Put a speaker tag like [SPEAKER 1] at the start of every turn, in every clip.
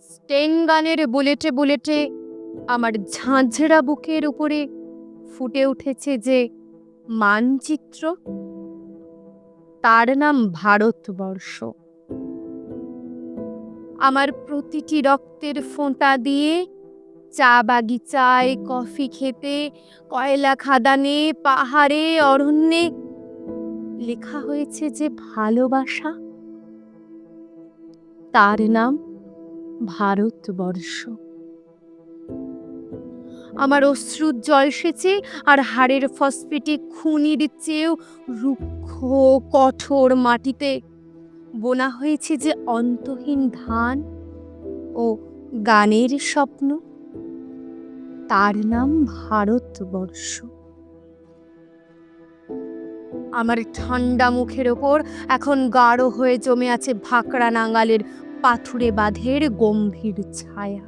[SPEAKER 1] স্টেন গানের বুলেটে বুলেটে আমার ঝাঁঝরা বুকের উপরে ফুটে উঠেছে যে মানচিত্র। তার নাম ভারতবর্ষ। আমার প্রতিটি রক্তের ফোঁটা দিয়ে চা বাগিচায়, কফি খেতে, কয়লা খাদানে, পাহাড়ে, অরণ্যে লেখা হয়েছে যে ভালোবাসা। তার নাম ভারতবর্ষ। আমার অশ্রুর জল সেচে আর হাড়ের ফসফেটে খুনির চেয়েও রুক্ষ কঠোর মাটিতে বোনা হয়েছে যে অন্তহীন ধান ও গানের স্বপ্ন। তার নাম ভারতবর্ষ। আমার ঠান্ডা মুখের ওপর এখন গাঢ় হয়ে জমে আছে ভাকড়া নাঙ্গালের পাথুরে বাঁধের গম্ভীর ছায়া।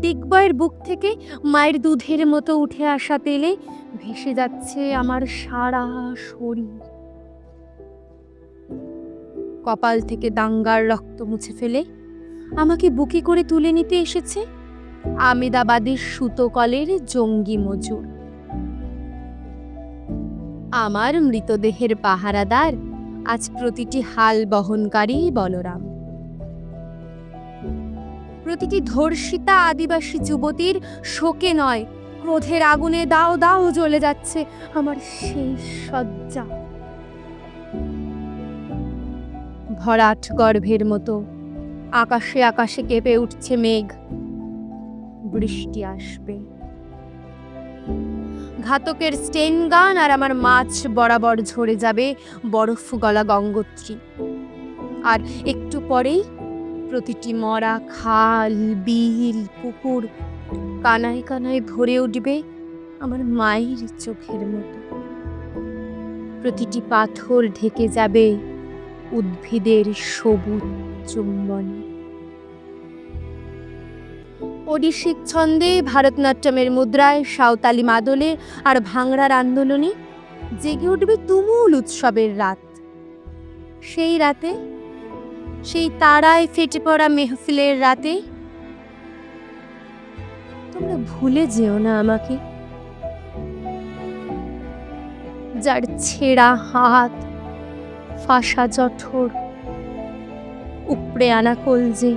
[SPEAKER 1] দিগ্বয়ের বুক থেকে মায়ের দুধের মতো উঠে আসা তেলে ভেসে যাচ্ছে আমার সারা শরীর। কপাল থেকে দাঙ্গার রক্ত মুছে ফেলে আমাকে বুকে করে তুলে নিতে এসেছে আমেদাবাদের সুতোকলের জঙ্গি মজুর। আমার মৃতদেহের পাহারাদার আজ প্রতিটি হাল বহনকারী বলরাম। প্রতিটি ধর্ষিতা আদিবাসী যুবতীর শোকে নয়, ক্রোধের আগুনে দাও দাও জ্বলে যাচ্ছে আমার সেই শয্যা। ভরাট গর্ভের মতো, আকাশে আকাশে কেঁপে উঠছে মেঘ, বৃষ্টি আসবে। ঘাতকের স্টেন গান আর আমার মাছ বরাবর ঝরে যাবে বরফ গলা গঙ্গোত্রী। আর একটু পরেই প্রতিটি মরা খাল, বিল, পুকুর কানায় কানায় ভরে উঠবে আমার মায়ের চোখের মতো। প্রতিটি পাথর ঢেকে যাবে উদ্ভিদের সবুজ চুম্বনে। ওডিশিক ছন্দে ভারতনাট্যমের মুদ্রায় সাঁওতালি মাদলে আর ভাংড়ার আন্দোলনে জেগে উঠবে তুমুল উৎসবের রাত। সেই রাতে, সেই তারায় ফেটে পড়া মেহফিলের রাতে, তোমরা ভুলে যেও না আমাকে। যার ছেঁড়া হাত, ফাঁসা জঠর, উপড়ে আনা কলজে